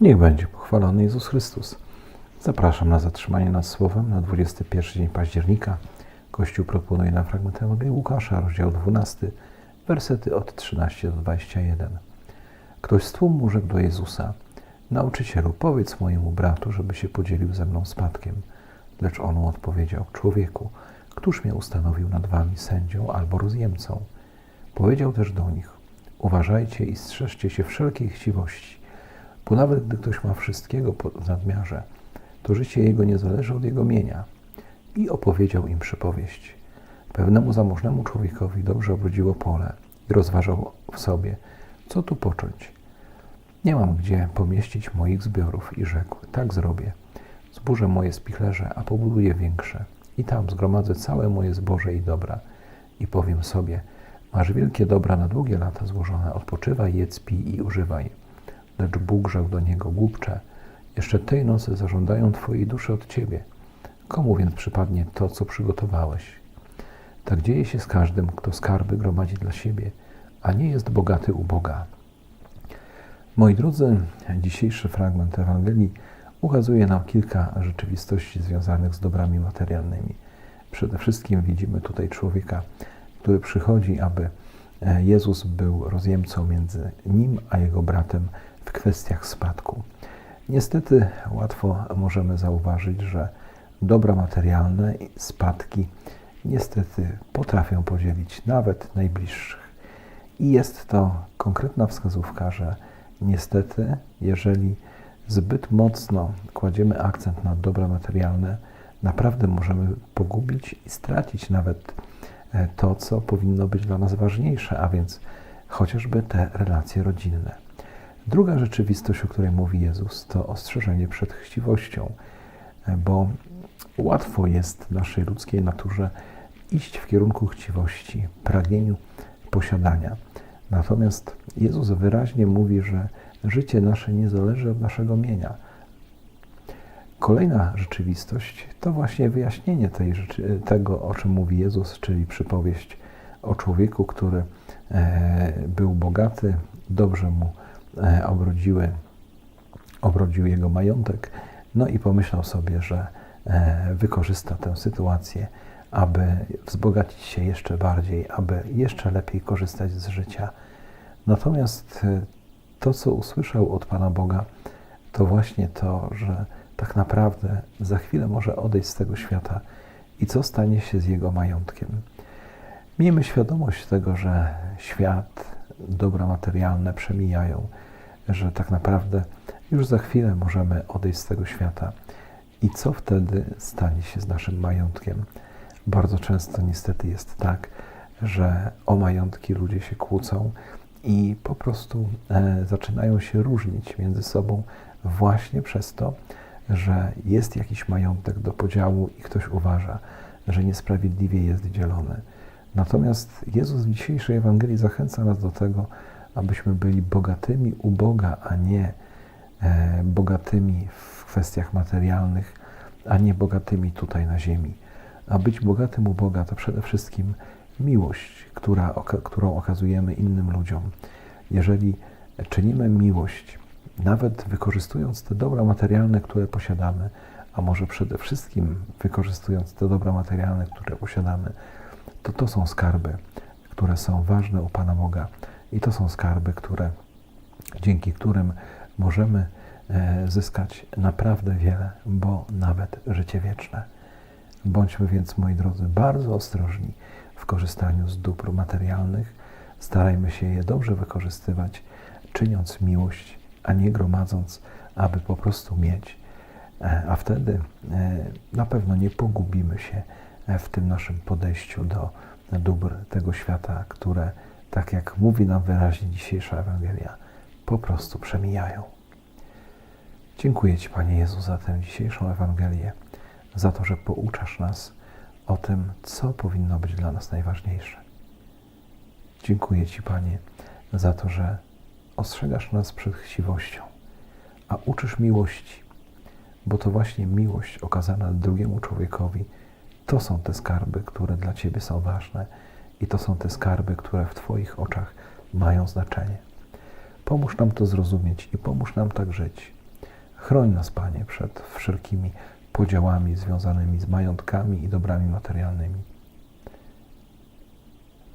Niech będzie pochwalony Jezus Chrystus. Zapraszam na zatrzymanie nad Słowem na 21 dzień października. Kościół proponuje na fragment Ewangelii Łukasza, rozdział 12, wersety od 13 do 21. Ktoś z tłumu rzekł do Jezusa, Nauczycielu, powiedz mojemu bratu, żeby się podzielił ze mną spadkiem. Lecz on mu odpowiedział, człowieku, któż mnie ustanowił nad wami sędzią albo rozjemcą? Powiedział też do nich, uważajcie i strzeżcie się wszelkiej chciwości, bo nawet gdy ktoś ma wszystkiego w nadmiarze, to życie jego nie zależy od jego mienia. I opowiedział im przypowieść. Pewnemu zamożnemu człowiekowi dobrze obrodziło pole i rozważał w sobie, co tu począć. Nie mam gdzie pomieścić moich zbiorów i rzekł, tak zrobię. Zburzę moje spichlerze, a pobuduję większe. I tam zgromadzę całe moje zboże i dobra. I powiem sobie, masz wielkie dobra na długie lata złożone, odpoczywaj, jedz, pij i używaj. Lecz Bóg rzekł do niego, głupcze, jeszcze tej nocy zażądają twojej duszy od ciebie. Komu więc przypadnie to, co przygotowałeś? Tak dzieje się z każdym, kto skarby gromadzi dla siebie, a nie jest bogaty u Boga. Moi drodzy, dzisiejszy fragment Ewangelii ukazuje nam kilka rzeczywistości związanych z dobrami materialnymi. Przede wszystkim widzimy tutaj człowieka, który przychodzi, aby Jezus był rozjemcą między nim a jego bratem w kwestiach spadku. Niestety łatwo możemy zauważyć, że dobra materialne i spadki niestety potrafią podzielić nawet najbliższych. I jest to konkretna wskazówka, że niestety, jeżeli zbyt mocno kładziemy akcent na dobra materialne, naprawdę możemy pogubić i stracić nawet to, co powinno być dla nas ważniejsze, a więc chociażby te relacje rodzinne. Druga rzeczywistość, o której mówi Jezus, to ostrzeżenie przed chciwością, bo łatwo jest naszej ludzkiej naturze iść w kierunku chciwości, pragnieniu posiadania. Natomiast Jezus wyraźnie mówi, że życie nasze nie zależy od naszego mienia. Kolejna rzeczywistość to właśnie wyjaśnienie tej tego, o czym mówi Jezus, czyli przypowieść o człowieku, który był bogaty, dobrze mu obrodziły, obrodził jego majątek, no i pomyślał sobie, że wykorzysta tę sytuację, aby wzbogacić się jeszcze bardziej, aby jeszcze lepiej korzystać z życia. Natomiast to, co usłyszał od Pana Boga, to właśnie to, że tak naprawdę za chwilę może odejść z tego świata i co stanie się z jego majątkiem. Miejmy świadomość tego, że świat, dobra materialne przemijają, że tak naprawdę już za chwilę możemy odejść z tego świata. I co wtedy stanie się z naszym majątkiem? Bardzo często niestety jest tak, że o majątki ludzie się kłócą i po prostu e, zaczynają się różnić między sobą właśnie przez to, że jest jakiś majątek do podziału i ktoś uważa, że niesprawiedliwie jest dzielony. Natomiast Jezus w dzisiejszej Ewangelii zachęca nas do tego, abyśmy byli bogatymi u Boga, a nie e, bogatymi w kwestiach materialnych, a nie bogatymi tutaj na ziemi. A być bogatym u Boga to przede wszystkim miłość, która, którą okazujemy innym ludziom. Jeżeli czynimy miłość, nawet wykorzystując te dobra materialne, które posiadamy, a może przede wszystkim wykorzystując te dobra materialne, które posiadamy, to to są skarby, które są ważne u Pana Boga i to są skarby, które, dzięki którym możemy zyskać naprawdę wiele, bo nawet życie wieczne. Bądźmy więc, moi drodzy, bardzo ostrożni w korzystaniu z dóbr materialnych. Starajmy się je dobrze wykorzystywać, czyniąc miłość, a nie gromadząc, aby po prostu mieć. A wtedy na pewno nie pogubimy się w tym naszym podejściu do dóbr tego świata, które, tak jak mówi nam wyraźnie dzisiejsza Ewangelia, po prostu przemijają. Dziękuję Ci, Panie Jezu, za tę dzisiejszą Ewangelię, za to, że pouczasz nas o tym, co powinno być dla nas najważniejsze. Dziękuję Ci, Panie, za to, że ostrzegasz nas przed chciwością, a uczysz miłości, bo to właśnie miłość okazana drugiemu człowiekowi to są te skarby, które dla Ciebie są ważne i to są te skarby, które w Twoich oczach mają znaczenie. Pomóż nam to zrozumieć i pomóż nam tak żyć Chroń nas, Panie, przed wszelkimi podziałami związanymi z majątkami i dobrami materialnymi.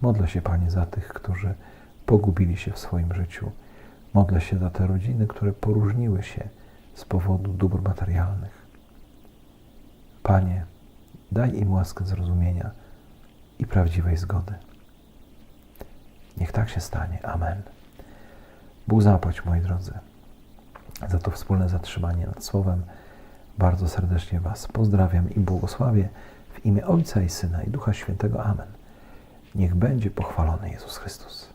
Modlę się, Panie, za tych, którzy pogubili się w swoim życiu. Modlę się za te rodziny, które poróżniły się z powodu dóbr materialnych. Panie, daj im łaskę zrozumienia i prawdziwej zgody. Niech tak się stanie. Amen. Bóg zapłać, moi drodzy, za to wspólne zatrzymanie nad Słowem. Bardzo serdecznie Was pozdrawiam i błogosławię w imię Ojca i Syna i Ducha Świętego. Amen. Niech będzie pochwalony Jezus Chrystus.